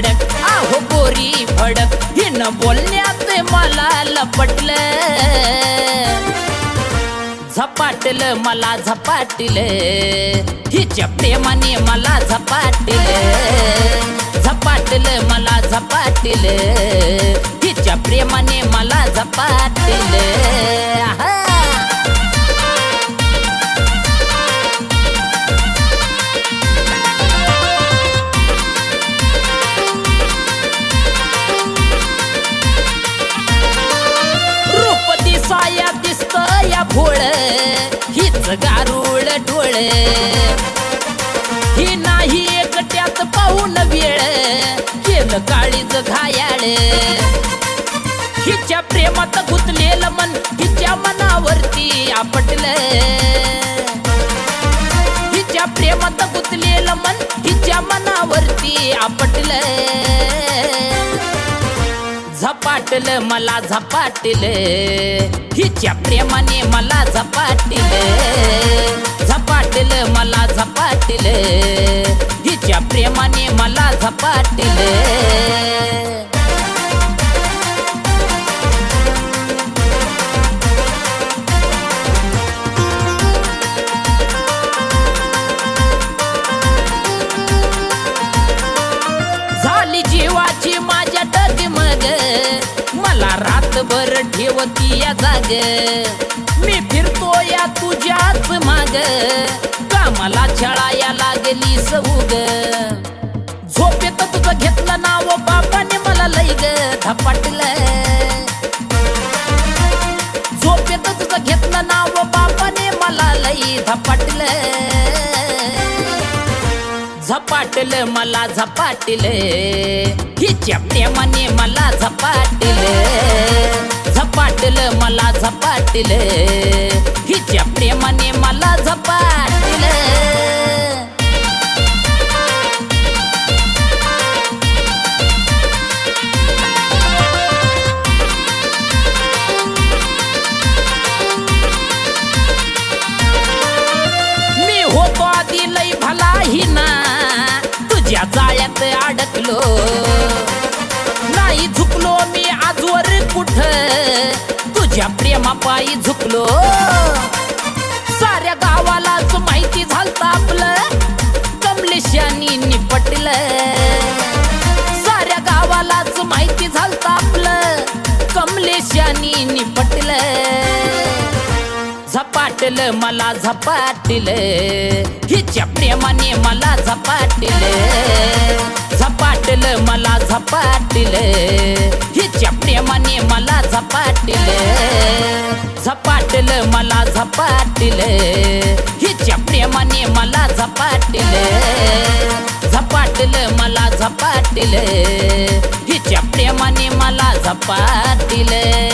भडक. फडक कडक आहो गोरी फडक हिनं बोलण्यात मला लपटलं. झपाटलं मला झपाटलं. हिच्या प्रेमाने मला झपाटलं. झपाटलं मला झपाटलं. हिच्या प्रेमाने मला झपाटलं. काळीज घायाळ. हिच्या प्रेमात गुतलेलं मन हिच्या मनावरती आपटलं. हिच्या प्रेमात गुतलेलं मन हिच्या मनावरती आपटलं. झपाटलं मला झपाटलं. हिच्या प्रेमाने मला झपाटलं. झपाटलं मला ठेवती या जाग. मी फिरतो या तुझ्याच माग. कामाला छळाया लागली सऊग. झोपेत तुझं घेतलं नाव बापाने मला लई ग. धपाटलं. झोपेत तुझं घेतलं नाव बापाने मला लई धपाटलं. झपाटलं मला झपाटलं. हिच्या प्रेमाने मला झपाटलं. झपाटलं मला झपाटल. हिच्या प्रेमाने मला झपाटल. मी होतो आधी लई भला ना तुझ्या जाळ्यात अडकलो. नाही झुकलो मी आजवर कुठं? पायी झुकलो. साऱ्या गावालाच माहिती झालत आपलं. कमलेशानी निपटलं. साऱ्या गावालाच माहिती झालत आपलं. कमलेशानी निपटलं. झपाटलं मला झपाटलं. हिच्या प्रेमाने मला झपाटलं. झपाटलं मला झपाटलं. झपाटलं. हिच्या प्रेमाने मला झपाटील. झपाटलं मला झपाटलं. हिच्या प्रेमाने मला झपाटलं.